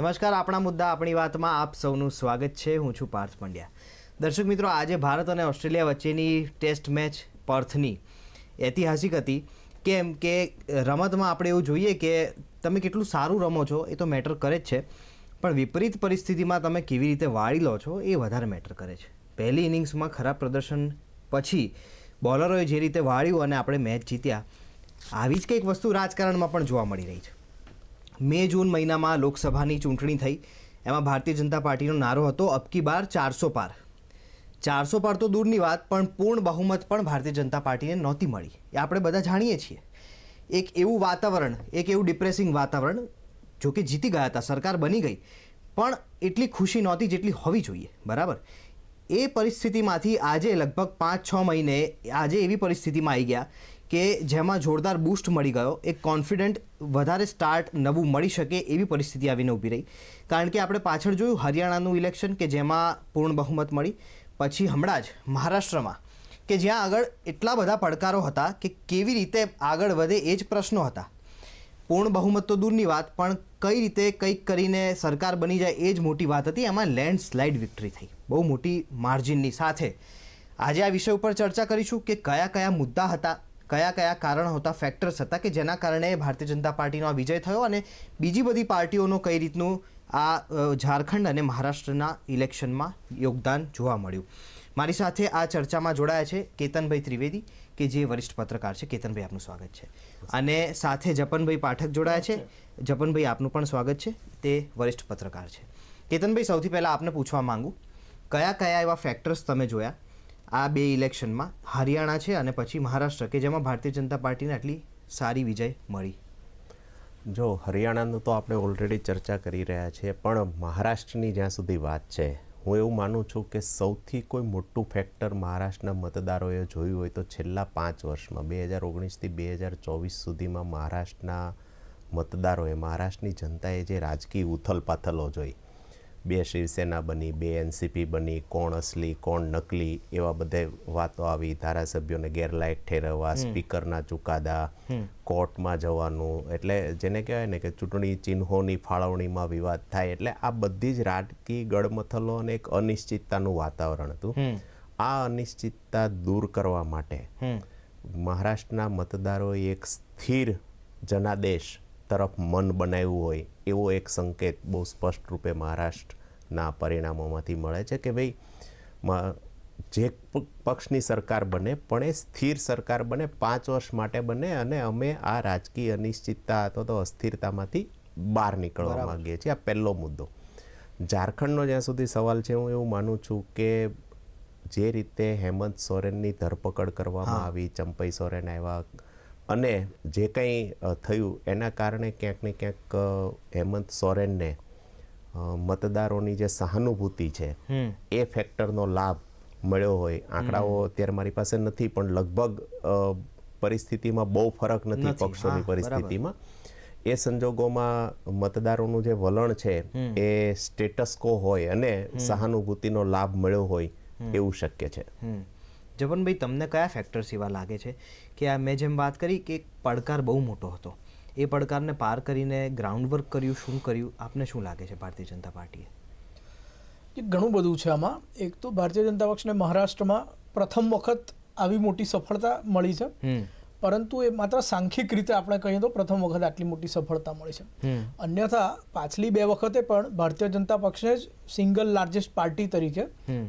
નમસ્કાર, આપણા મુદ્દા, આપણી વાતમાં આપ સૌનું સ્વાગત છે. હું છું પાર્થ પંડ્યા. દર્શક મિત્રો, આજે ભારત અને ઓસ્ટ્રેલિયા વચ્ચેની ટેસ્ટ મેચ પર્થની ઐતિહાસિક હતી. કેમ કે રમતમાં આપણે એવું જોઈએ કે તમે કેટલું સારું રમો છો, એ તો મેટર કરે જ છે. પણ વિપરીત પરિસ્થિતિમાં તમે કેવી રીતે વાળી લો છો, એ વધારે મેટર કરે છે. પહેલી ઇનિંગ્સમાં ખરાબ પ્રદર્શન પછી બોલરોએ જે રીતે વાળ્યું અને આપણે મેચ જીત્યા, આવી જ કંઈક વસ્તુ રાજકારણમાં પણ જોવા મળી રહી છે. મે જૂન મહિનામાં લોકસભાની ચૂંટણી થઈ. એમાં ભારતીય જનતા પાર્ટીનો નારો હતો અબકી બાર ચારસો પાર. ચારસો પાર તો દૂરની વાત, પણ પૂર્ણ બહુમત પણ ભારતીય જનતા પાર્ટીને નહોતી મળી. એ આપણે બધા જાણીએ છીએ. એક એવું વાતાવરણ, એક એવું ડિપ્રેસિંગ વાતાવરણ, જો કે જીતી ગયા હતા, સરકાર બની ગઈ. પણ એટલી ખુશી નહોતી જેટલી હોવી જોઈએ, બરાબર? એ પરિસ્થિતિમાંથી આજે લગભગ પાંચ છ મહિને આજે એવી પરિસ્થિતિમાં આવી ગયા કે જેમાં જોરદાર બૂસ્ટ મળી ગયો, એક કોન્ફિડન્ટ વધારે સ્ટાર્ટ નવું મળી શકે એવી પરિસ્થિતિ આવીને ઊભી રહી. કારણ કે આપણે પાછળ જોયું હરિયાણાનું ઇલેક્શન કે જેમાં પૂર્ણ બહુમત મળી, પછી હમણાં જ મહારાષ્ટ્રમાં, કે જ્યાં આગળ એટલા બધા પડકારો હતા કે કેવી રીતે આગળ વધે એ જ પ્રશ્નો હતા. પૂર્ણ બહુમત તો દૂરની વાત, પણ કઈ રીતે કંઈક કરીને સરકાર બની જાય એ જ મોટી વાત હતી. એમાં લેન્ડ સ્લાઇડ વિક્ટરી થઈ. બહુ મોટી માર્જિનની સાથે. આજે આ વિષય ઉપર ચર્ચા કરીશું કે કયા કયા મુદ્દા હતા કયા કયા કારણ હતા ફેક્ટર્સ હતા કે જેના કારણે ભારતીય જનતા પાર્ટીનો આ વિજય થયો અને બીજી બધી પાર્ટીઓનું કઈ રીતનું આ ઝારખંડ અને મહારાષ્ટ્રના ઇલેક્શનમાં યોગદાન જોવા મળ્યું. મારી સાથે આ ચર્ચામાં જોડાયા છે કેતનભાઈ ત્રિવેદી, કે જે વરિષ્ઠ પત્રકાર છે. કેતનભાઈ, આપનું સ્વાગત છે. અને સાથે જપનભાઈ પાઠક જોડાયા છે. જપનભાઈ, આપનું પણ સ્વાગત છે. તે વરિષ્ઠ પત્રકાર છે. કેતનભાઈ, સૌથી પહેલાં આપને પૂછવા માંગુ, કયા કયા એવા ફેક્ટર્સ તમે જોયા? આ બે ઇલેક્શનમાં હરિયાણા છે અને પછી મહારાષ્ટ્ર, કે જેમાં ભારતીય જનતા પાર્ટીને આટલી સારી વિજય મળી. જો, હરિયાણાનું તો આપણે ઓલરેડી ચર્ચા કરી રહ્યા છીએ, પણ મહારાષ્ટ્રની જ્યાં સુધી વાત છે, હું એવું માનું છું કે સૌથી કોઈ મોટું ફેક્ટર મહારાષ્ટ્રના મતદારોએ જોયું હોય તો છેલ્લા પાંચ વર્ષમાં, બે હજાર ઓગણીસથી બે હજાર ચોવીસ સુધીમાં મહારાષ્ટ્રના મતદારોએ, મહારાષ્ટ્રની જનતાએ જે રાજકીય ઉથલપાથલો જોઈ બે શિવસેના બની બે એનસીપી બની કોણ અસલી કોણ નકલી એવા બધે વાતો આવી. ધારાસભ્યોને ગેરલાયક ઠેરવવા સ્પીકરના ચુકાદા કોર્ટમાં જવાનું. એટલે જેને કહેવાય ને કે ચૂંટણી ચિહ્નોની ફાળવણીમાં વિવાદ થાય. એટલે આ બધી જ રાજકીય ગડમથલો અને એક અનિશ્ચિતતાનું વાતાવરણ હતું. આ અનિશ્ચિતતા દૂર કરવા માટે મહારાષ્ટ્રના મતદારોએ એક સ્થિર જનાદેશ તરફ મન બનાવ્યું હોય એવો એક સંકેત બહુ સ્પષ્ટ રૂપે મહારાષ્ટ્રના પરિણામોમાંથી મળે છે કે ભાઈ જે પક્ષની સરકાર બને પણ એ સ્થિર સરકાર બને પાંચ વર્ષ માટે બને અને અમે આ રાજકીય અનિશ્ચિતતા અથવા તો અસ્થિરતામાંથી બહાર નીકળવા માંગીએ છીએ. આ પહેલો મુદ્દો. ઝારખંડનો જ્યાં સુધી સવાલ છે હું એવું માનું છું કે જે રીતે હેમંત સોરેનની ધરપકડ કરવામાં આવી ચંપઈ સોરેન આવ્યા અને જે કંઈ થયું એના કારણે ક્યાંક ને ક્યાંક હેમંત સોરેનને મતદારોની જે સહાનુભૂતિ છે એ ફેક્ટરનો લાભ મળ્યો હોય. આંકડાઓ અત્યારે મારી પાસે નથી પણ લગભગ પરિસ્થિતિમાં બહુ ફરક નથી પક્ષોની પરિસ્થિતિમાં. એ સંજોગોમાં મતદારોનું જે વલણ છે એ સ્ટેટસ કો હોય અને સહાનુભૂતિનો લાભ મળ્યો હોય એવું શક્ય છે. જપનભાઈ તમને કયા ફેક્ટર્સ એવા લાગે છે કે આ મેં જેમ વાત કરી કે એક પડકાર બહુ મોટો હતો. એ પડકારને પાર કરીને ગ્રાઉન્ડ વર્ક કર્યું શું કર્યું? આપને શું લાગે છે ભારતીય જનતા પાર્ટીએ? એ ઘણું બધું છે આમાં. એક તો ભારતીય જનતા પક્ષને મહારાષ્ટ્રમાં પ્રથમ વખત આવી મોટી સફળતા મળી છે. પરંતુ એ માત્ર સાંખિક રીતે આપણે કહીએ તો પ્રથમ વખત આટલી મોટી સફળતા મળી છે. અન્યથા પાછલી બે વખતે પણ ભારતીય જનતા પક્ષને જ સિંગલ લાર્જેસ્ટ પાર્ટી તરીકે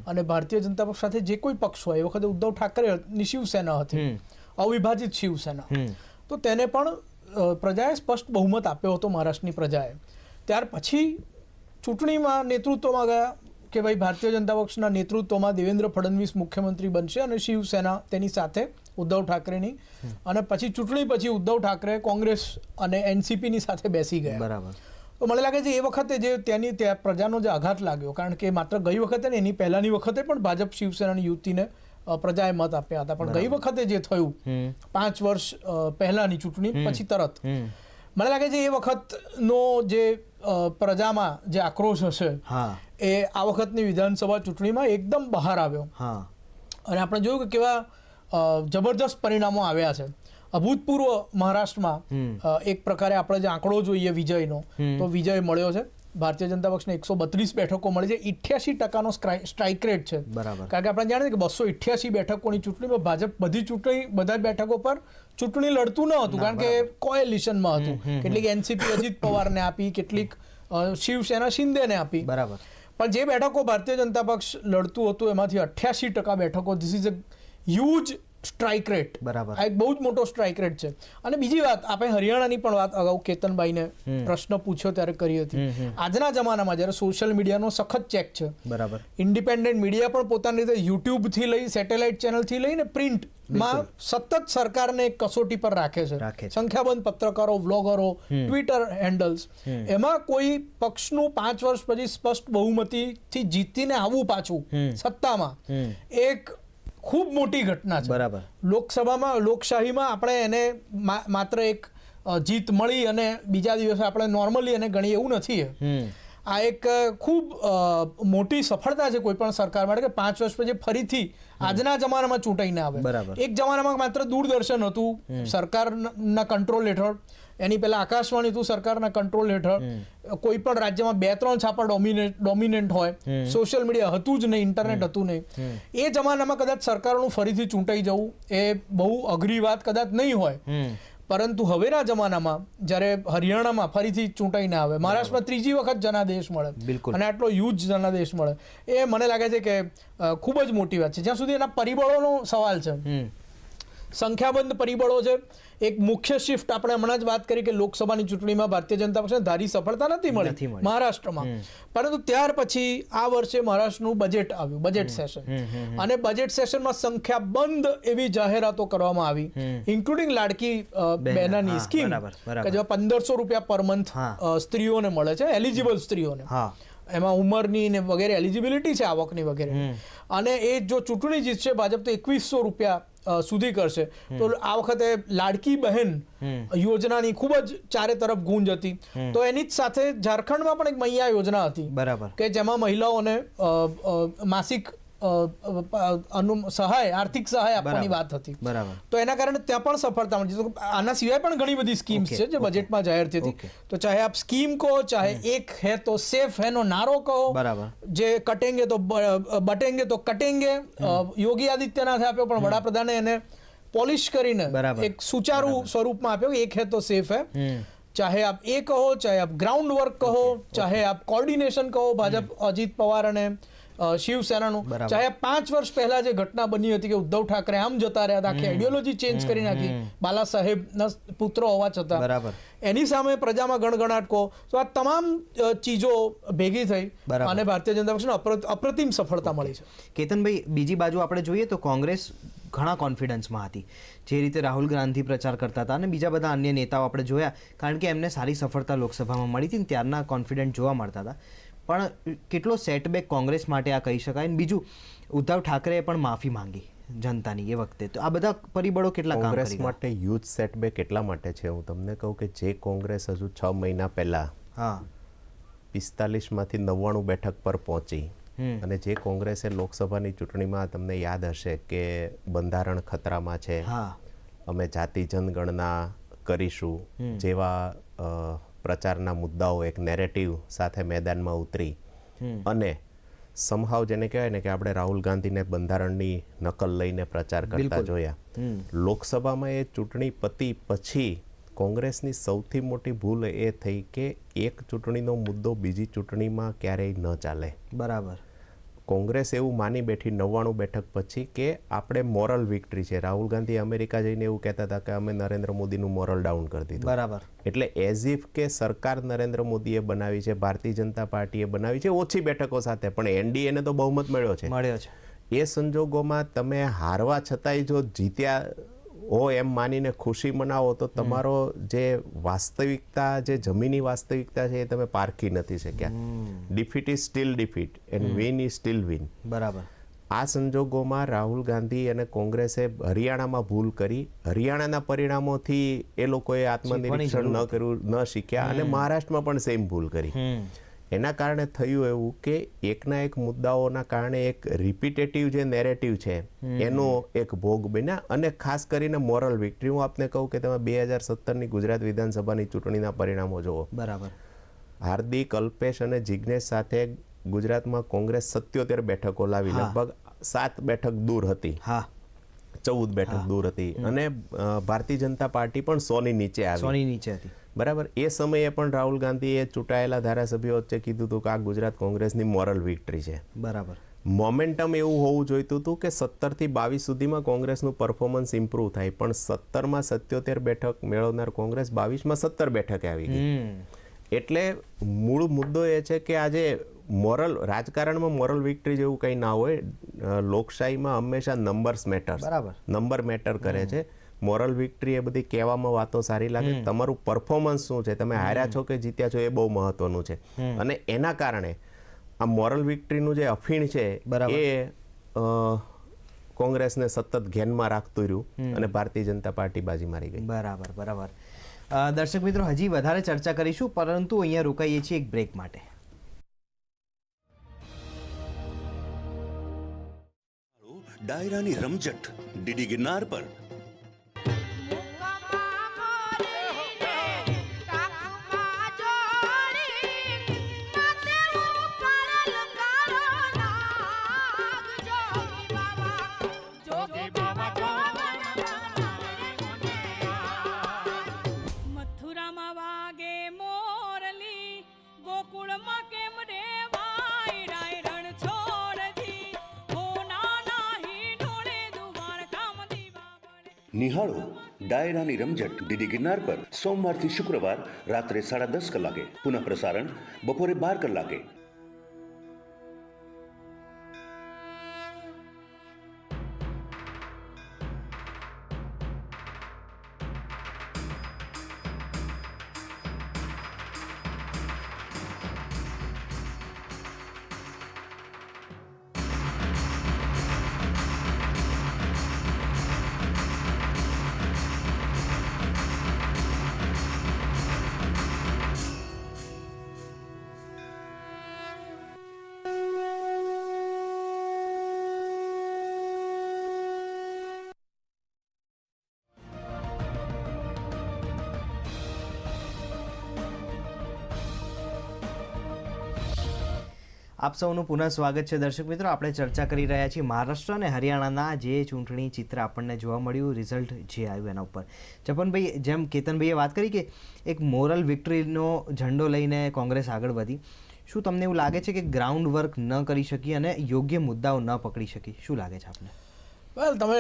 અને ભારતીય જનતા પક્ષ સાથે જે કોઈ પક્ષ હોય એ વખતે ઉદ્ધવ ઠાકરેની શિવસેના હતી. અવિભાજિત શિવસેના. તો તેને પણ પ્રજાએ સ્પષ્ટ બહુમત આપ્યો હતો મહારાષ્ટ્રની પ્રજાએ. ત્યાર પછી ચૂંટણીમાં નેતૃત્વમાં ગયા કે ભાઈ ભારતીય જનતા પક્ષના નેતૃત્વમાં દેવેન્દ્ર ફડણવીસ મુખ્યમંત્રી બનશે અને શિવસેના તેની સાથે ઉદ્ધવ ઠાકરેની. અને પછી ચૂંટણી પછી ઉદ્ધવ ઠાકરે કોંગ્રેસ અને એનસીપીની સાથે બેસી ગયા. બરાબર. તો મને લાગે છે એ વખતે જે ત્યાંની ત્યાં પ્રજાનો જે આઘાત લાગ્યો કારણ કે માત્ર ગઈ વખતે ને એની પહેલાની વખતે પણ ભાજપ શિવસેનાની યુતિને પ્રજાએ મત આપ્યા હતા. પણ ગઈ વખતે જે થયું પાંચ વર્ષ પહેલાની ચૂંટણી પછી તરત. મને લાગે છે એ વખતનો જે પ્રજામાં જે આક્રોશ હશે એ આ વખતની વિધાનસભા ચૂંટણીમાં એકદમ બહાર આવ્યો. અને આપણે જોયું કે કેવા જબરદસ્ત પરિણામો આવ્યા છે. અભૂતપૂર્વ મહારાષ્ટ્રમાં એક પ્રકારે આપણે જે આંકડો જોઈએ વિજયનો તો વિજય મળ્યો છે. ભારતીય જનતા પક્ષને એકસો બત્રીસ બેઠકો મળી છે. ઇઠ્યાસી ટકાનો સ્ટ્રાઇક રેટ છે. બરાબર. કારણ કે આપણે જાણીએ કે બસો ઇઠ્યાસી બેઠકોની ચૂંટણીમાં ભાજપ બધી ચૂંટણી બધા બેઠકો પર ચૂંટણી લડતું ન હતું. કારણ કે કોએલિશનમાં હતું. કેટલીક એનસીપી અજીત પવારને આપી કેટલીક શિવસેના શિંદેને આપી. બરાબર. પણ જે બેઠકો ભારતીય જનતા પક્ષ લડતું હતું એમાંથી અઠ્યાસી ટકા બેઠકો this is a huge strike rate બરાબર. આ એક બહુ જ મોટો સ્ટ્રાઇક રેટ છે. અને બીજી વાત આપણે હરિયાણાની પણ વાત અગાઉ કેતનભાઈને પ્રશ્ન પૂછ્યો ત્યારે કરી હતી. આજના જમાનામાં જ્યારે સોશિયલ મીડિયાનો સખત ચેક છે બરાબર. ઇન્ડિપેન્ડન્ટ મીડિયા પણ પોતાની રીતે યુટ્યુબથી લઈ સેટેલાઇટ ચેનલથી લઈને પ્રિન્ટમાં સતત સરકારને એક કસોટી પર રાખે છે. રાખે છે. સંખ્યાબંધ પત્રકારો વ્લોગરો ટ્વિટર હેન્ડલ્સ એમાં કોઈ પક્ષનું પાંચ વર્ષ પછી સ્પષ્ટ બહુમતીથી જીતીને આવવું પાછું સત્તામાં એક ખૂબ મોટી ઘટના છે. બરાબર. લોકસભામાં લોકશાહીમાં આપણે એને માત્ર એક જીત મળી અને બીજા દિવસે આપણે નોર્મલી એને ગણીએ એવું નથી આ એક ખૂબ મોટી સફળતા છે કોઈ પણ સરકાર માટે કે પાંચ વર્ષ પછી ફરીથી આજના જમાનામાં ચૂંટાઈને આવે. બરાબર. એક જમાનામાં માત્ર દૂરદર્શન હતું. સરકારના કંટ્રોલ હેઠળ. એની પહેલાં આકાશવાણી હતું સરકારના કંટ્રોલ હેઠળ કોઈ પણ રાજ્યમાં બે ત્રણ છાપા ડોમિનેટ ડોમિનેન્ટ હોય સોશિયલ મીડિયા હતું જ નહીં ઇન્ટરનેટ હતું નહીં. એ જમાનામાં કદાચ સરકારનું ફરીથી ચૂંટાઈ જવું એ બહુ અઘરી વાત કદાચ નહીં હોય. પરંતુ હવેના જમાનામાં જ્યારે હરિયાણામાં ફરીથી ચૂંટાઈને આવે મહારાષ્ટ્રમાં ત્રીજી વખત જનાદેશ મળે બિલકુલ. અને આટલો યુજ જનાદેશ મળે એ મને લાગે છે કે ખૂબ જ મોટી વાત છે. જ્યાં સુધી એના પરિબળોનો સવાલ છે. સંખ્યાબંધ પરિબળો છે. એક મુખ્ય શિફ્ટ આપણે હમણાં જ વાત કરી કે લોકસભાની ચૂંટણીમાં ભારતીય જનતા પક્ષને ધારી સફળતા નથી મળી. મહારાષ્ટ્રમાં. પરંતુ ત્યાર પછી આ વર્ષે મહારાષ્ટ્રનું બજેટ આવ્યું બજેટ સેશન અને બજેટ સેશનમાં સંખ્યાબંધ એવી જાહેરાતો કરવામાં આવી ઇન્ક્લુડિંગ લાડકી બહેનાની સ્કીમ. કે જેમાં પંદરસો રૂપિયા પર મંથ સ્ત્રીઓને મળે છે એલિજિબલ સ્ત્રીઓને. એમાં ઉંમરની ને વગેરે એલિજિબિલિટી છે આવકની વગેરે. અને એ જો ચૂંટણી જીતશે ભાજપ તો એકવીસો રૂપિયા સુધી કરશે. તો આ વખતે લાડકી બહેન યોજનાની ખૂબ જ ચારે તરફ ગુંજ હતી. તો એની જ સાથે ઝારખંડમાં પણ એક મૈયા યોજના હતી. બરાબર. કે જેમાં મહિલાઓને માસિક અનુ સહાય આર્થિક સહાય આપવાની વાત હતી. બરાબર. તો એના કારણે ત્યાં પણ સફળતા મળી. તો આના સિવાય પણ ઘણી બધી સ્કીમ્સ છે જે બજેટમાં જાહેર થઈ હતી. તો ચાહે આપ સ્કીમ કહો ચાહે એક હે તો સેફ હે નો નારો કહો. બરાબર. જે કટેંગે તો બટેંગે તો કટેંગે. યોગી આદિત્યનાથે આપ્યો પણ વડાપ્રધાને એને પોલિશ કરીને. એક સુચારુ સ્વરૂપમાં આપ્યો એક હે તો સેફ હે. ચાહે આપ એ કહો ચાહે આપ ગ્રાઉન્ડ વર્ક કહો ચાહે આપ કોર્ડિનેશન કહો ભાજપ અજીત પવાર અને શિવસેનાનું. ચાહે પાંચ વર્ષ પહેલા જે ઘટના બની હતી કે ઉદ્ધવ ઠાકરે આમ જતા રહ્યા હતા આખી આઈડિયોલોજી ચેન્જ કરી નાખી. બાલા સાહેબના પુત્રો હોવા છતાં. બરાબર. એની સામે પ્રજામાં ગણગણાટ કહો તો આ તમામ ચીજો ભેગી થઈ. અને ભારતીય જનતા પક્ષને અપ્રતિમ સફળતા મળી છે. કેતનભાઈ બીજી બાજુ આપણે જોઈએ તો કોંગ્રેસ ઘણા કોન્ફિડન્સમાં હતી. જે રીતે રાહુલ ગાંધી પ્રચાર કરતા હતા અને બીજા બધા અન્ય નેતાઓ આપણે જોયા. કારણ કે એમને સારી સફળતા લોકસભામાં મળી હતી ત્યારના કોન્ફિડન્ટ જોવા મળતા હતા. પણ કેટલો સેટબેક કોંગ્રેસ માટે આ કહી શકાય અને બીજું ઉદ્ધવ ઠાકરેએ પણ માફી માંગી જનતાની એ વખતે. તો આ બધા પરિબળો કેટલા કોંગ્રેસ માટે યુથ સેટબેક એટલા માટે છે હું તમને કહું કે જે કોંગ્રેસ હજુ છ મહિના પહેલા હા. પિસ્તાલીસમાંથી નવ્વાણું બેઠક પર પહોંચી અને જે કોંગ્રેસે લોકસભાની ચૂંટણીમાં તમને યાદ હશે કે બંધારણ ખતરામાં છે. હા. અમે જાતિ જનગણના કરીશું જેવા પ્રચારના મુદ્દાઓ એક નેરેટિવ સાથે મેદાનમાં ઉતરી. અને સમહાવ જેને કહેવાય ને કે આપણે રાહુલ ગાંધીને બંધારણની નકલ લઈને પ્રચાર કરતા જોયા. લોકસભામાં એ ચૂંટણી પતી પછી કોંગ્રેસની સૌથી મોટી ભૂલ એ થઈ કે એક ચૂંટણીનો મુદ્દો બીજી ચૂંટણીમાં ક્યારેય ન ચાલે. બરાબર. કોંગ્રેસ એવું માની બેઠી નવ્વાણું બેઠક પછી કે આપણે મોરલ વિક્ટરી છે. રાહુલ ગાંધી અમેરિકા જઈને એવું કહેતા હતા કે અમે નરેન્દ્ર મોદીનું મોરલ ડાઉન કરી દીધું. બરાબર. એટલે એઝ ઇફ કે સરકાર નરેન્દ્ર મોદીએ બનાવી છે ભારતીય જનતા પાર્ટીએ બનાવી છે ઓછી બેઠકો સાથે. પણ એનડીએને તો બહુમત મળ્યો છે. મળ્યો છે. એ સંજોગોમાં તમે હારવા છતાંય જો જીત્યા હો એમ માનીને ખુશી મનાવો તો તમારો જે વાસ્તવિકતા જે જમીની વાસ્તવિકતા છે એ તમે પારખી નથી શક્યા. Defeat is still defeat and win is still win બરાબર. આ સંજોગોમાં રાહુલ ગાંધી અને કોંગ્રેસે હરિયાણામાં ભૂલ કરી. હરિયાણાના પરિણામોથી એ લોકોએ આત્મનિરીક્ષણ ન કર્યું ન શીખ્યા અને મહારાષ્ટ્રમાં પણ સેમ ભૂલ કરી. એના કારણે થયું એવું કે એકના એક મુદ્દાઓના કારણે એક રિપીટેટિવ જે નેરેટિવ છે એનો એક ભોગ બન્યા. અને ખાસ કરીને મોરલ વિક્ટરી હું આપને કહું કે તમે બે હજાર સત્તરની ગુજરાત વિધાનસભાની ચૂંટણીના પરિણામો જુઓ. બરાબર. હાર્દિક અલ્પેશ અને જિજ્ઞેશ સાથે ગુજરાતમાં કોંગ્રેસ સત્યોતેર બેઠકો લાવી. લગભગ સાત બેઠક દૂર હતી. હા. ચૌદ બેઠક દૂર હતી. અને ભારતીય જનતા પાર્ટી પણ સોની નીચે આવી. સોની નીચે હતી. બરાબર? એ સમયે પણ રાહુલ ગાંધીએ ચૂંટાયેલા ધારાસભ્યો વચ્ચે કીધું હતું કે આ ગુજરાત કોંગ્રેસની મોરલ વિક્ટરી છે. બરાબર. મોમેન્ટમ એવું હોવું જોઈતું હતું કે સત્તરથી બાવીસ સુધીમાં કોંગ્રેસનું પરફોર્મન્સ ઇમ્પ્રૂવ થાય પણ સત્તરમાં સત્યોતેર બેઠક મેળવનાર કોંગ્રેસ બાવીસમાં સત્તર બેઠકે આવી ગઈ. એટલે મૂળ મુદ્દો એ છે કે આજે મોરલ રાજકારણમાં મોરલ વિક્ટરી જેવું કંઈ ના હોય લોકશાહીમાં હંમેશા નંબર્સ મેટર બરાબર. નંબર મેટર કરે છે. મોરલ વિક્ટરી એ બધી કહેવામાં વાતો સારી લાગે. તમારું પરફોર્મન્સ શું છે? તમે હાર્યા છો કે જીત્યા છો એ બહુ મહત્વનું છે. અને એના કારણે આ મોરલ વિક્ટરીનું જે અફીણ છે એ કોંગ્રેસને સતત ઘેનમાં રાખતું રહ્યું અને ભારતીય જનતા પાર્ટી બાજી મારી ગઈ. બરાબર બરાબર. દર્શક મિત્રો હજી વધારે ચર્ચા કરીશું પરંતુ અહીંયા રોકાઈએ છીએ એક બ્રેક માટે. ડાયરાની રમઝટ ડીડી ગિરનાર પર નિહાળો. ડાયરાની રમઝટ ડીડી ગિરનાર પર સોમવારથી શુક્રવાર રાત્રે સાડા દસ કલાકે. પુનઃ પ્રસારણ બપોરે બાર કલાકે. આપ સૌનું પુનઃ સ્વાગત છે દર્શક મિત્રો. આપણે ચર્ચા કરી રહ્યા છીએ મહારાષ્ટ્ર અને હરિયાણાના જે ચૂંટણી ચિત્ર આપણને જોવા મળ્યું, રિઝલ્ટ જે આવ્યું એના ઉપર. ચપનભાઈ જેમ કેતનભાઈએ વાત કરી કે એક મોરલ વિક્ટરીનો ઝંડો લઈને કોંગ્રેસ આગળ વધી, શું તમને એવું લાગે છે કે ગ્રાઉન્ડ વર્ક ન કરી શકી અને યોગ્ય મુદ્દાઓ ન પકડી શકી શું લાગે છે આપને? વેલ તમે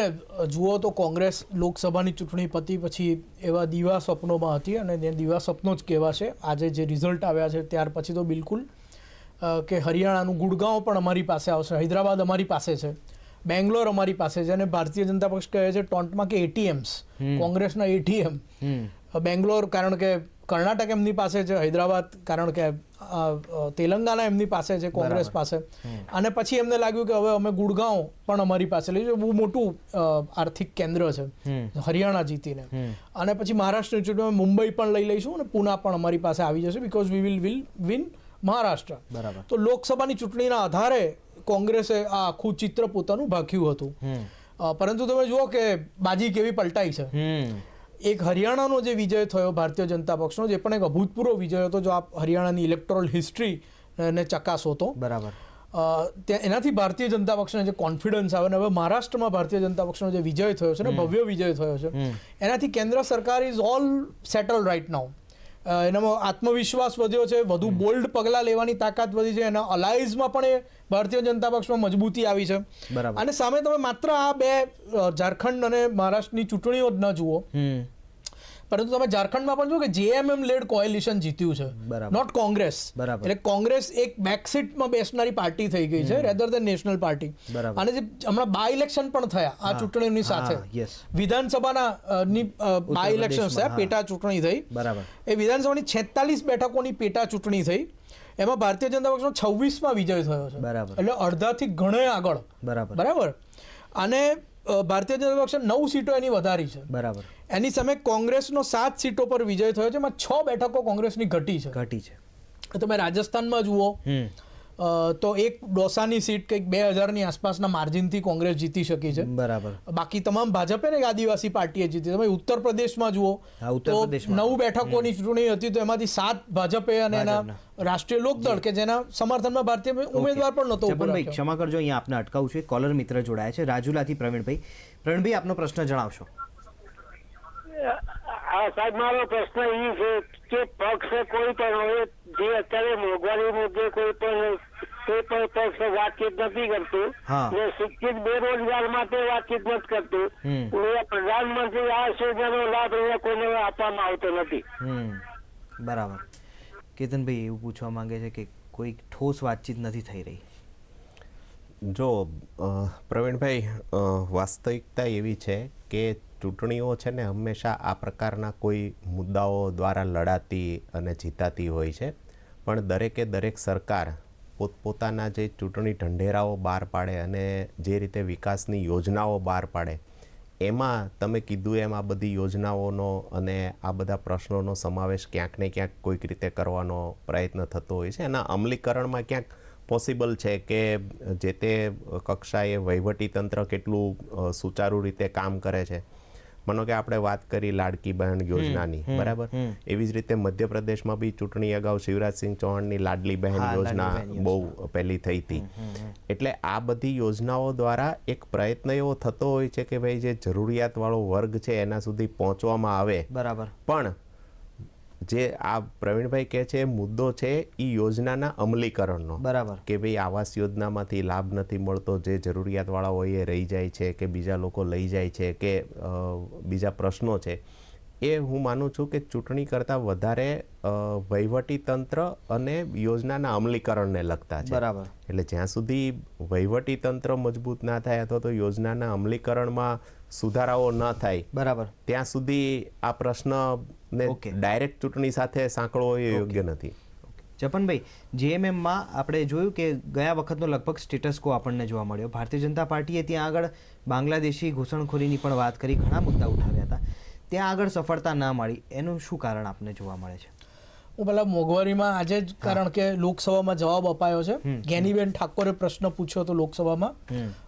જુઓ તો કોંગ્રેસ લોકસભાની ચૂંટણી પતી પછી એવા દીવા સ્વપ્નોમાં હતી અને દીવા સ્વપ્નો જ કહેવાશે. આજે જે રિઝલ્ટ આવ્યા છે, ત્યાર પછી તો બિલકુલ કે હરિયાણાનું ગુડગાંવ પણ અમારી પાસે આવશે. હૈદરાબાદ અમારી પાસે છે. બેંગ્લોર અમારી પાસે છે અને ભારતીય જનતા પક્ષ કહે છે ટોન્ટમાં કે એટીએમ્સ કોંગ્રેસના એટીએમ બેંગ્લોર કારણ કે કર્ણાટક એમની પાસે છે હૈદરાબાદ કારણ કે તેલંગાના એમની પાસે છે કોંગ્રેસ પાસે. અને પછી એમને લાગ્યું કે હવે અમે ગુડગાંવ પણ અમારી પાસે લઈશું બહુ મોટું આર્થિક કેન્દ્ર છે. હરિયાણા જીતીને. અને પછી મહારાષ્ટ્રની ચૂંટણીમાં મુંબઈ પણ લઈ લઈશું અને પુના પણ અમારી પાસે આવી જશે because we will will win Maharashtra. બરાબર. તો લોકસભાની ચૂંટણીના આધારે કોંગ્રેસે આ આખું ચિત્ર પોતાનું ભાખ્યું હતું. પરંતુ તમે જુઓ કે બાજી કેવી પલટાઈ છે. એક હરિયાણાનો જે વિજય થયો ભારતીય જનતા પક્ષનો જે પણ એક અભૂતપૂર્વ વિજય હતો જો આપ હરિયાણાની ઇલેક્ટોરલ હિસ્ટ્રી ને ચકાસો તો બરાબર. ત્યાં એનાથી ભારતીય જનતા પક્ષને જે કોન્ફિડન્સ આવે ને હવે મહારાષ્ટ્રમાં ભારતીય જનતા પક્ષનો જે વિજય થયો છે ને ભવ્ય વિજય થયો છે એનાથી કેન્દ્ર સરકાર is all settle right now એનામાં આત્મવિશ્વાસ વધ્યો છે વધુ બોલ્ડ પગલાં લેવાની તાકાત વધી છે એના અલાયન્સમાં પણ એ ભારતીય જનતા પક્ષમાં મજબૂતી આવી છે. બરાબર. અને સામે તમે માત્ર આ બે ઝારખંડ અને મહારાષ્ટ્રની ચૂંટણીઓ જ ન જુઓ પરંતુ તમે ઝારખંડમાં પણ જો કે જેએમએમ લેડ કોએલિશન જીત્યું છે. નોટ કોંગ્રેસ. એટલે કોંગ્રેસ એક બેકસીટમાં બેસનારી પાર્ટી થઈ ગઈ છે રેધર દેન નેશનલ પાર્ટી અને જે હમણાં બાય ઇલેક્શન પણ થયા આ ચૂંટણીની સાથે. વિધાનસભાના ની બાય ઇલેક્શન થયા પેટા ચૂંટણી થઈ. બરાબર. એ વિધાનસભાની છેતાલીસ બેઠકોની પેટા ચૂંટણી થઈ. એમાં ભારતીય જનતા પક્ષનો છવ્વીસમાં વિજય થયો છે. બરાબર. એટલે અડધાથી ઘણે આગળ. બરાબર. બરાબર? અને ભારતીય જનતા પક્ષે નવ સીટો એની વધારી છે. બરાબર. એની સામે કોંગ્રેસનો સાત સીટો પર વિજય થયો છે એમાં છ બેઠકો કોંગ્રેસની ઘટી છે. ઘટી છે. તમે રાજસ્થાનમાં જુઓ તો એક ડોસાની સીટ કંઈક બે હજારની આસપાસના માર્જિનથી કોંગ્રેસ જીતી શકી છે. બરાબર. બાકી તમામ ભાજપે ને આદિવાસી પાર્ટીએ જીતી. તમે ઉત્તર પ્રદેશમાં જુઓ ઉત્તર તો. નવ બેઠકોની ચૂંટણી હતી તો એમાંથી સાત ભાજપે અને એના રાષ્ટ્રીય લોકદળ કે જેના સમર્થનમાં ભારતીય ઉમેદવાર પણ નહોતો ચપનભાઈ ક્ષમા કરજો અહીંયા આપને અટકાવું છું. કોલર મિત્ર જોડાયા છે રાજુલાથી પ્રવીણભાઈ. પ્રવીણભાઈ આપનો પ્રશ્ન જણાવશો. સાહેબ મારો પ્રશ્ન એ છે કે પક્ષ કોઈ પણ હવે જે અત્યારે મોંઘવારી મુદ્દે કોઈ પણ કોઈ પણ પક્ષ વાતચીત નથી કરતું. ને શિક્ષિત બેરોજગાર માટે વાતચીત નથી કરતું. ને પ્રધાનમંત્રી આ યોજનાનો લાભ અહીંયા કોઈને આપવામાં આવતો નથી. બરાબર. કેતનભાઈ એવું પૂછવા માંગે છે કે કોઈ ઠોસ વાતચીત નથી થઈ રહી. જો પ્રવીણભાઈ વાસ્તવિકતા એવી છે કે ચૂંટણીઓ છે ને હંમેશા આ પ્રકારના કોઈ મુદ્દાઓ દ્વારા લડાતી અને જીતાતી હોય છે. પણ દરેકે દરેક સરકાર પોતપોતાના જે ચૂંટણી ઢંઢેરાઓ બહાર પાડે અને જે રીતે વિકાસની યોજનાઓ બહાર પાડે, એમાં તમે કીધું એમ આ બધી યોજનાઓનો અને આ બધા પ્રશ્નોનો સમાવેશ ક્યાંક ને ક્યાંક કોઈક રીતે કરવાનો પ્રયત્ન થતો હોય છે. એના અમલીકરણમાં ક્યાંક પોસિબલ છે કે જે તે કક્ષાએ વહીવટીતંત્ર કેટલું સુચારુ રીતે કામ કરે છે. માનો કે આપણે વાત કરી લાડકી બહેન યોજનાની બરાબર? એવી જ રીતે મધ્યપ્રદેશમાં બી ચૂંટણી અગાઉ શિવરાજસિંહ ચૌહાણની લાડલી બહેન યોજના બહુ પહેલી થઈ હતી. એટલે આ બધી યોજનાઓ દ્વારા એક પ્રયત્ન એવો થતો હોય છે કે ભાઈ જે જરૂરિયાતવાળો વર્ગ છે એના સુધી પહોંચવામાં આવે. બરાબર. પણ જે આ પ્રવીણભાઈ કહે છે એ મુદ્દો છે એ યોજનાના અમલીકરણનો. બરાબર. કે ભાઈ આવાસ યોજનામાંથી લાભ નથી મળતો જે જરૂરિયાતવાળા હોય એ રહી જાય છે કે બીજા લોકો લઈ જાય છે કે બીજા પ્રશ્નો છે. એ હું માનું છું કે ચૂંટણી કરતાં વધારે વહીવટી તંત્ર અને યોજનાના અમલીકરણને લગતા છે. બરાબર. એટલે જ્યાં સુધી વહીવટી તંત્ર મજબૂત ના થાય અથવા તો યોજનાના અમલીકરણમાં સુધારાઓ ન થાય બરાબર. ત્યાં સુધી આ પ્રશ્નને Okay. ડાયરેક્ટ ચૂંટણી સાથે સાંકળવો એ યોગ્ય નથી. જપનભાઈ જીએમએમમાં આપણે જોયું કે ગયા વખતનો લગભગ સ્ટેટસ કો આપણને જોવા મળ્યો. ભારતીય જનતા પાર્ટીએ ત્યાં આગળ બાંગ્લાદેશી ઘૂસણખોરીની પણ વાત કરી ઘણા મુદ્દા ઉઠાવ્યા હતા. ત્યાં આગળ સફળતા ના મળી. એનું શું કારણ આપને જોવા મળે છે? હું પેલા મોંઘવારીમાં આજે જ કારણ કે લોકસભામાં જવાબ અપાયો છે. ગેનીબેન ઠાકોરે પ્રશ્ન પૂછ્યો હતો લોકસભામાં.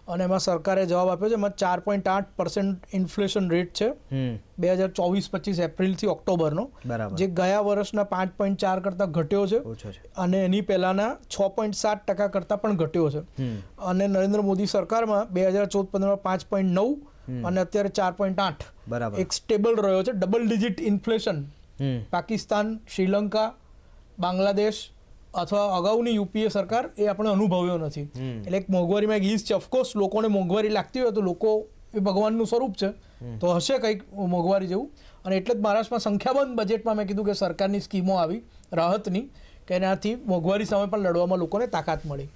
અને એમાં સરકારે જવાબ આપ્યો છે એમાં ચાર પોઈન્ટ આઠ પર્સન્ટ ઇન્ફ્લેશન રેટ છે. બે હજાર ચોવીસ પચીસ એપ્રિલથી ઓક્ટોબરનો. જે ગયા વર્ષના પાંચ પોઈન્ટ ચાર કરતાં ઘટ્યો છે. અને એની પહેલાના છ પોઈન્ટ સાત ટકા કરતાં પણ ઘટ્યો છે. અને નરેન્દ્ર મોદી સરકારમાં બે હજાર ચૌદ પંદરમાં પાંચ પોઈન્ટ નવ અને અત્યારે ચાર પોઈન્ટ આઠ. બરાબર. એક સ્ટેબલ રહ્યો છે double digit inflation Pakistan Sri Lanka Bangladesh અથવા અગાઉની યુપીએ સરકાર એ આપણે અનુભવ્યો નથી. એટલે એક મોંઘવારીમાં એક ઈઝ છે. ઓફકોર્સ લોકોને મોંઘવારી લાગતી હોય તો લોકો એ ભગવાનનું સ્વરૂપ છે. તો હશે કંઈક મોંઘવારી જેવું. અને એટલે જ મહારાષ્ટ્રમાં સંખ્યાબંધ બજેટમાં મેં કીધું કે સરકારની સ્કીમો આવી રાહતની કે એનાથી મોંઘવારી સામે પણ લડવામાં લોકોને તાકાત મળી.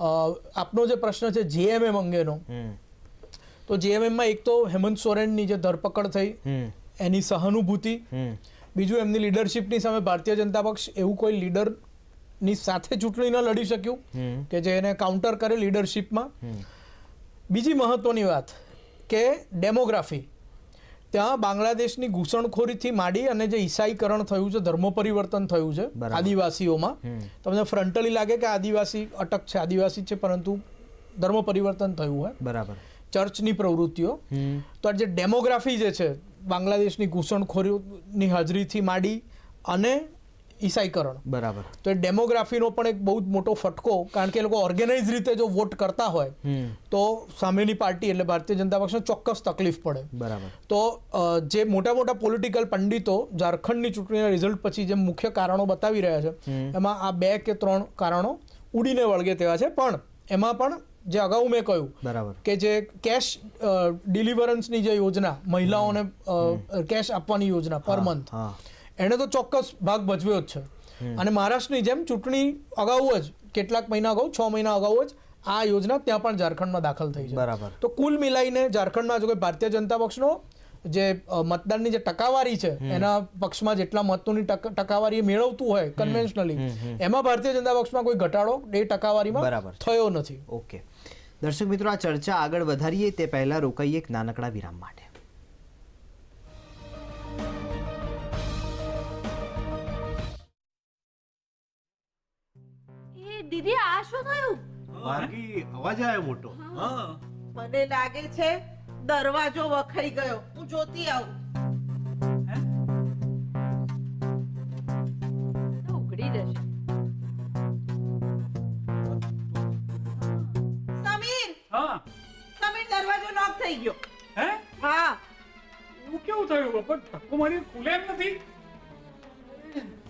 આપનો જે પ્રશ્ન છે જેએમએમ અંગેનો. તો જેએમએમમાં એક તો હેમંત સોરેનની જે ધરપકડ થઈ એની સહાનુભૂતિ બીજું એમની લીડરશિપની સામે ભારતીય જનતા પક્ષ એવું કોઈ લીડરની સાથે ચૂંટણી ન લડી શક્યું કે જે એને કાઉન્ટર કરે લીડરશિપમાં બીજી મહત્વની વાત કે ડેમોગ્રાફી ત્યાં બાંગ્લાદેશની ઘૂસણખોરીથી માંડી અને જે ઈસાઈકરણ થયું છે ધર્મ પરિવર્તન થયું છે આદિવાસીઓમાં તમને ફ્રન્ટલી લાગે કે આદિવાસી અટક છે આદિવાસી છે પરંતુ ધર્મ પરિવર્તન થયું હોય. બરાબર. ચર્ચની પ્રવૃત્તિઓ. તો આ જે ડેમોગ્રાફી જે છે બાંગ્લાદેશની ઘૂસણખોરીની હાજરીથી માંડી અને ઈસાઈકરણ. બરાબર. તો એ ડેમોગ્રાફીનો પણ એક બહુ જ મોટો ફટકો કારણ કે એ લોકો ઓર્ગેનાઇઝ રીતે જો વોટ કરતા હોય તો સામેની પાર્ટી એટલે ભારતીય જનતા પક્ષને ચોક્કસ તકલીફ પડે. બરાબર. તો જે મોટા મોટા પોલિટિકલ પંડિતો ઝારખંડની ચૂંટણીના રિઝલ્ટ પછી જે મુખ્ય કારણો બતાવી રહ્યા છે એમાં આ બે કે ત્રણ કારણો ઉડીને વળગે તેવા છે. પણ એમાં પણ જે અગાઉ મેં કહ્યું બરાબર. કે જે કેશ ડિલિવરન્સની જે યોજના મહિલાઓને કેશ આપવાની યોજના પર મંથ એણે તો ચોક્કસ ભાગ ભજવ્યો જ છે. અને મહારાષ્ટ્રની જેમ ચૂંટણી અગાઉ જ કેટલાક મહિના અગાઉ છ મહિના અગાઉ જ આ યોજના ત્યાં પણ ઝારખંડમાં દાખલ થઈ છે. બરાબર. તો કુલ મિલાઈને ઝારખંડમાં જો કોઈ ભારતીય જનતા પક્ષનો જે મતદાનની જે ટકાવારી છે એના પક્ષમાં જેટલા મતોની ટકાવારી મેળવતું હોય કન્વેન્શનલી એમાં ભારતીય જનતા પક્ષમાં કોઈ ઘટાડો એ ટકાવારીમાં બરાબર થયો નથી. ઓકે. દર્શક મિત્રો આ ચર્ચા આગળ વધારીએ તે પહેલા રોકાઈએ એક નાનકડા વિરામ માટે. દીદી આ માર્ગી અવાજ આવ્યો મોટો. હા. મને લાગે છે દરવાજો વખાઈ ગયો. હું જોતી આવું. ઉઘડી જશે. સમીર! હા. સમીર દરવાજો લોક થઈ ગયો. હે? હા. હું કેવું થયું? પણ ધક્કો મારી ખુલે એમ નથી?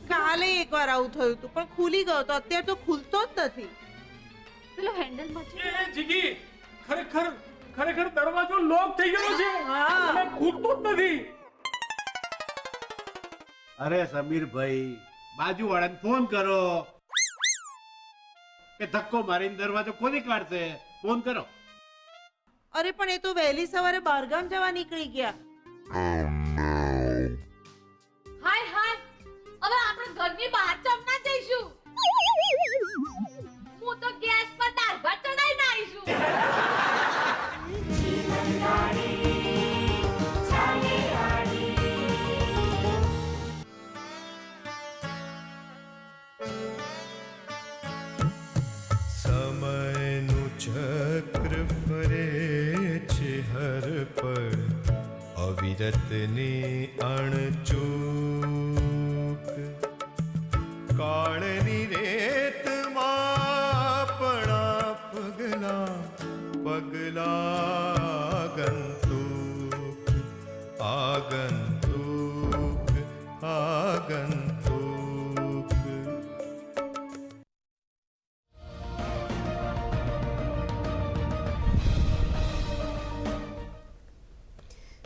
કાલે એકવાર આવું થયું હતું પણ ખુલી ગયો તો. અત્યારે તો ખુલતો જ નથી. પેલો હેન્ડલ મચી એ જીગી ખરેખર ખરેખર દરવાજો લોક થઈ ગયો છે. અને ખૂટતું જ નથી. અરે સમીરભાઈ બાજુવાળાને ફોન કરો. કે ધક્કો મારીને દરવાજો કોની કાઢશે? ફોન કરો. અરે પણ એ તો વહેલી સવારે બહારગામ જવા નીકળી ગયા. હાય હાય. હવે આપણે ઘરની બહાર ચમના જઈશું.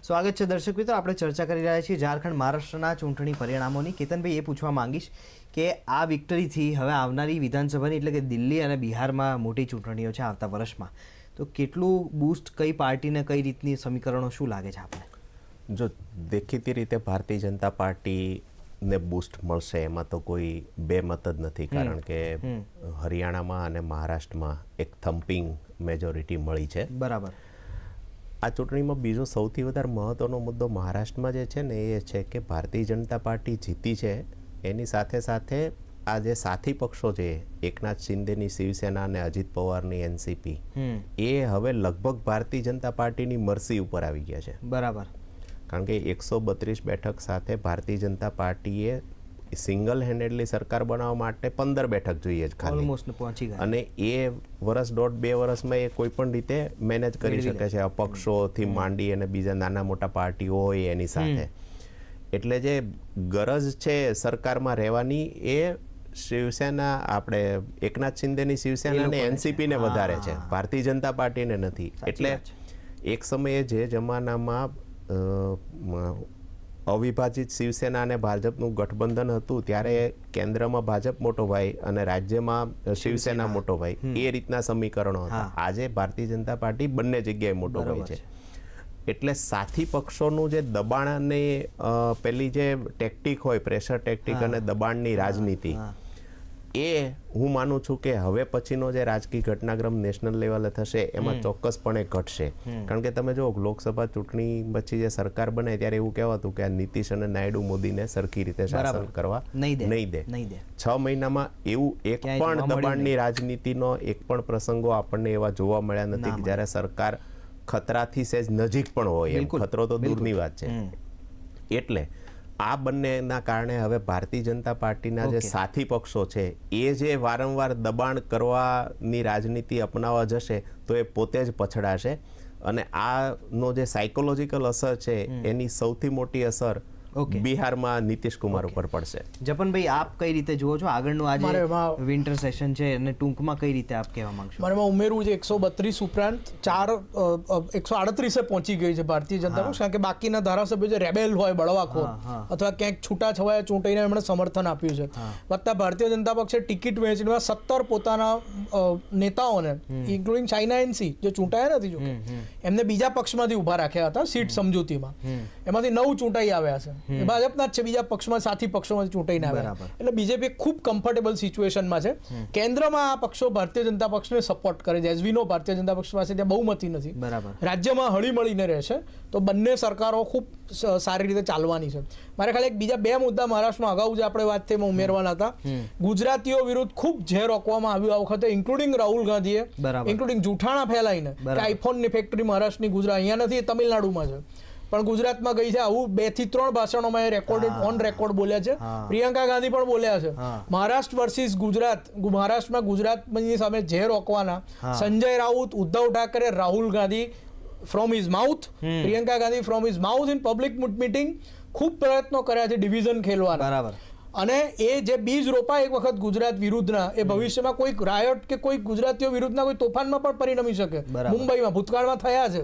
સ્વાગત છે દર્શક મિત્રો. આપણે ચર્ચા કરી રહ્યા છીએ ઝારખંડ મહારાષ્ટ્રના ચૂંટણી પરિણામોની. કેતનભાઈ એ પૂછવા માંગીશ કે આ વિક્ટરીથી હવે આવનારી વિધાનસભાની એટલે કે દિલ્હી અને બિહારમાં મોટી ચૂંટણીઓ છે આવતા વર્ષમાં. તો કેટલું બૂસ્ટ કઈ પાર્ટીને કઈ રીતની સમીકરણો શું લાગે છે આપણે જો દેખીતી રીતે ભારતીય જનતા પાર્ટી ને બૂસ્ટ મળશે એમાં તો કોઈ બે મત જ નથી. કારણ કે હરિયાણામાં અને મહારાષ્ટ્રમાં એક થમ્પિંગ મેજોરિટી મળી છે. બરાબર. આ ચૂંટણીમાં બીજો સૌથી વધારે મહત્વનો મુદ્દો મહારાષ્ટ્રમાં જે છે ને એ છે કે ભારતીય જનતા પાર્ટી જીતી છે. એની સાથે સાથે આ જે સાથી પક્ષો છે એકનાથ શિંદેની શિવસેના અને અજીત પવારની એનસીપી એ હવે લગભગ ભારતીય જનતા પાર્ટીની મરસી ઉપર આવી ગયા છે. બરાબર. કારણ કે એકસો બત્રીસ બેઠક સાથે ભારતીય જનતા પાર્ટીએ સિંગલ હેન્ડેડલી સરકાર બનાવવા માટે પંદર બેઠક જોઈએ જ ખાલી. પહોંચી ગયા. અને એ વર્ષ દોઢ બે વર્ષમાં એ કોઈ પણ રીતે મેનેજ કરી શકે છે. અપક્ષોથી માંડી અને બીજા નાના મોટા પાર્ટીઓ હોય એની સાથે. એટલે જે ગરજ છે સરકારમાં રહેવાની એ શિવસેના આપણે એકનાથ શિંદેની શિવસેના અને લોકોને એનસીપી ને વધારે છે. ભારતીય જનતા પાર્ટીને નથી. એટલે એક સમયે જે જમાનામાં અવિભાજિત શિવસેના અને ભાજપનું ગઠબંધન હતું ત્યારે કેન્દ્રમાં ભાજપ મોટો ભાઈ અને રાજ્યમાં શિવસેના મોટો ભાઈ. એ રીતના સમીકરણો હતા. આજે ભારતીય જનતા પાર્ટી બંને જગ્યાએ મોટો ભાઈ છે. એટલે સાથી પક્ષોનું જે દબાણ અને પેલી જે ટેક્ટિક હોય પ્રેશર ટેક્ટિક અને દબાણની રાજનીતિ. એ હું માનું છું કે હવે પછીનો જે રાજકીય ઘટનાક્રમ નેશનલ લેવલે થશે એમાં ચોક્કસપણે ઘટશે. કારણ કે તમે જો લોકસભા ચૂંટણી પછી જે સરકાર બને ત્યારે એવું કહેવાતું કે આ નીતિશ અને નાયડુ મોદીને સરખી રીતે શાસન કરવા નહીં દે. છ મહિનામાં એવું એક પણ દબાણની રાજનીતિનો એક પણ પ્રસંગો આપણને એવા જોવા મળ્યા નથી કે જ્યારે સરકાર ખતરાથી સહેજ નજીક પણ હોય એમ. ખતરો તો દૂરની વાત છે. એટલે આ બંનેના કારણે હવે ભારતીય જનતા પાર્ટીના જે સાથી પક્ષો છે એ જે વારંવાર દબાણ કરવાની રાજનીતિ અપનાવવા જશે તો એ પોતે જ પછડાશે અને આનો જે સાયકોલોજીકલ અસર છે એની સૌથી મોટી અસર. બિહારમાં નીતિશ કુમાર ઉપર પડશે. જપનભાઈ આપ કઈ રીતે જુઓ છો? આગળનું મારે આજે એમાં- વિન્ટર સેશન છે અને ટૂંકમાં કઈ રીતે આપ કહેવા માંગશો? મારે એમાં ઉમેરવું છે એકસો બત્રીસ ઉપરાંત ચાર એકસો આડત્રીસે પહોંચી ગઈ છે ભારતીય જનતા પક્ષ. કારણ કે બાકીના ધારાસભ્યો જે રેબેલ હોય બળવાખોર. અથવા ક્યાંક છૂટાછવાયા ચૂંટાઈને એમણે સમર્થન આપ્યું છે. વત્તા ભારતીય જનતા પક્ષે ટિકિટ વહેંચણીમાં સત્તર પોતાના નેતાઓને ઇન્ક્લુડિંગ ચાઇના એનસી જે ચૂંટાયા નથી જો એમને બીજા પક્ષમાંથી ઊભા રાખ્યા હતા સીટ સમજૂતીમાં. એમાંથી નવ ચૂંટાઈ આવ્યા છે. એ ભાજપના જ છે બીજા પક્ષમાં સાથી પક્ષોમાં ચૂંટાઈને આવ્યા. એટલે બીજેપી ખૂબ કમ્ફર્ટેબલ સિચ્યુએશનમાં છે. કેન્દ્રમાં આ પક્ષો ભારતીય જનતા પક્ષને સપોર્ટ કરે છે. એઝવીનો ભારતીય જનતા પક્ષ પાસે ત્યાં બહુમતી નથી. બરાબર. રાજ્યમાં હળીમળીને રહેશે તો બંને સરકારો ખૂબ સારી રીતે ચાલવાની છે. મારે ખાલી એક બીજા બે મુદ્દા મહારાષ્ટ્રમાં અગાઉ જે આપણે વાત થઈ એમાં ઉમેરવાના હતા. ગુજરાતીઓ વિરુદ્ધ ખૂબ ઝેર રોકવામાં આવ્યું આ વખતે ઇન્ક્લુડિંગ રાહુલ ગાંધીએ. ઇન્ક્લુડિંગ જૂઠાણા ફેલાઈને કે આઈફોનની ફેક્ટરી મહારાષ્ટ્રની ગુજરાત અહીંયા નથી તમિલનાડુમાં છે. પણ ગુજરાતમાં ગઈ છે આવું બેથી ત્રણ ભાષણોમાં એ રેકોર્ડેડ ઓન રેકોર્ડ બોલ્યા છે. પ્રિયંકા ગાંધી પણ બોલ્યા છે. મહારાષ્ટ્ર વર્સિસ ગુજરાત મહારાષ્ટ્રમાં ગુજરાતની સામે જે રોકવાના Sanjay Raut Uddhav Thackeray Rahul Gandhi from his mouth Priyanka Gandhi from his mouth in public meeting ખૂબ પ્રયત્નો કર્યા છે ડિવિઝન ખેલવાના. બરાબર. અને એ જે બીજ રોપાય એક વખત ગુજરાત વિરુદ્ધના એ ભવિષ્યમાં કોઈ રાયટ કે કોઈ ગુજરાતીઓ વિરુદ્ધના કોઈ તોફાનમાં પણ પરિણમી શકે. મુંબઈમાં ભૂતકાળમાં થયા છે.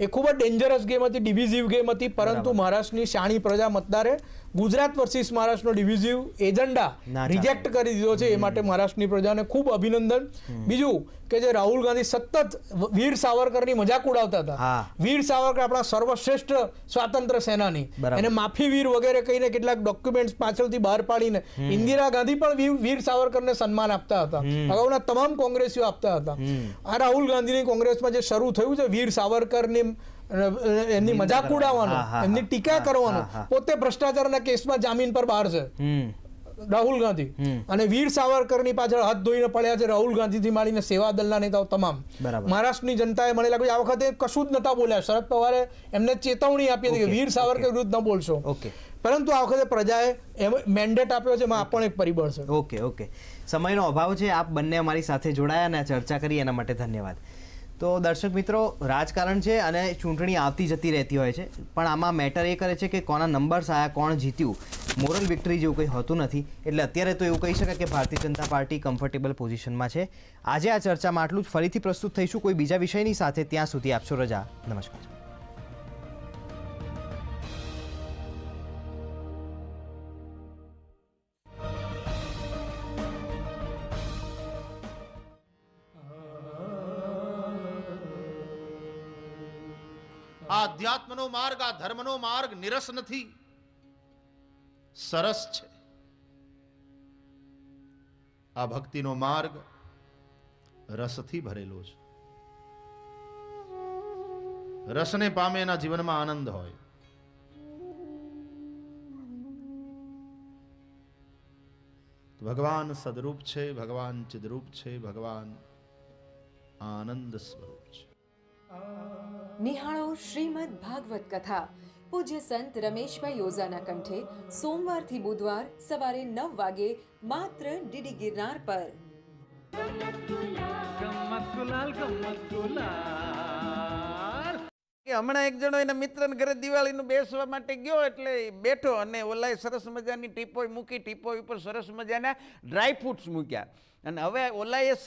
એ ખૂબ જ ડેન્જરસ ગેમ હતી ડિવિઝિવ ગેમ હતી પરંતુ મહારાષ્ટ્રની શાણી પ્રજા મતદારે ગુજરાત વર્સિસ મહારાષ્ટ્રનો ડિવિઝિવ એજન્ડા રિજેક્ટ કરી દીધો છે એ માટે મહારાષ્ટ્રની પ્રજાને ખૂબ અભિનંદન. બીજું કે જે રાહુલ ગાંધી સતત વીર સાવરકરની મજાક ઉડાવતા હતા. વીર સાવરકર આપણા સર્વશ્રેષ્ઠ સ્વાતંત્ર્ય સેનાની. એને માફી વીર વગેરે કહીને કેટલાક ડોક્યુમેન્ટ્સ પાછળથી બહાર પાડીને ઇન્દિરા ગાંધી પણ વીર વીર સાવરકરને સન્માન આપતા હતા. અગાઉના તમામ કોંગ્રેસીઓ આપતા હતા. આ રાહુલ ગાંધીની કોંગ્રેસમાં જે શરૂ થયું છે વીર સાવરકરની અ, એમની મજાક ઉડાવવાનો એમની ટીકા કરવાનો. પોતે ભ્રષ્ટાચારના કેસમાં જામીન પર બહાર છે. રાહુલ ગાંધી. અને વીર સાવરકરની પાછળ હાથ ધોઈને પડ્યા છે રાહુલ ગાંધીથી માંડીને સેવા દળના નેતાઓ તમામ. મહારાષ્ટ્રની જનતાએ મને લાગ્યું આ વખતે કશું જ નતા બોલ્યા. શરદ પવારે એમને ચેતવણી આપી હતી કે વીર સાવરકર વિરુદ્ધ ન બોલશો. ઓકે. પરંતુ આ વખતે પ્રજાએ એમ મેન્ડેટ આપ્યો છે એમાં પણ એક પરિબળ છે. Okay okay. સમયનો અભાવ છે આપ બંને અમારી સાથે જોડાયા અને ચર્ચા કરી એના માટે ધન્યવાદ. તો દર્શક મિત્રો, રાજકારણ છે અને ચૂંટણી આવતી જતી રહેતી હોય છે. પણ આમાં મેટર એ કરે છે કે કોના નંબર્સ આવ્યા કોણ જીત્યું? મોરલ વિક્ટરી જેવું કંઈ હોતું નથી. એટલે અત્યારે તો એવું કહી શકાય કે ભારતીય જનતા પાર્ટી કમ્ફર્ટેબલ પોઝિશનમાં છે. આજે આ ચર્ચામાં આટલું જ. ફરીથી પ્રસ્તુત થઈશું કોઈ બીજા વિષયની સાથે. ત્યાં સુધી આપશો રજા. નમસ્કાર. આ અધ્યાત્મનો માર્ગ, આ ધર્મનો માર્ગ નિરસ નથી. સરસ છે. આ ભક્તિનો માર્ગ રસથી ભરેલો છે. રસને પામે એના જીવનમાં આનંદ હોય. ભગવાન સદરૂપ છે, ભગવાન ચિદરૂપ છે, ભગવાન આનંદ સ્વરૂપ છે. નિહાળો શ્રીમદ ભાગવત કથા. પૂજ્ય સંત રમેશભાઈ ઓઝાના કંઠે સોમવારથી બુધવાર સવારે નવ વાગે માત્ર ડીડી ગિરનાર પર. હમણાં એક જણો એના મિત્રને ઘરે દિવાળીનું બેસવા માટે ગયો એટલે બેઠો અને ઓલાએ સરસ મજાની ટીપોય મૂકી ટીપોય ઉપર સરસ મજાના ડ્રાય ફ્રૂટ્સ મૂક્યા. અને હવે ઓલાએ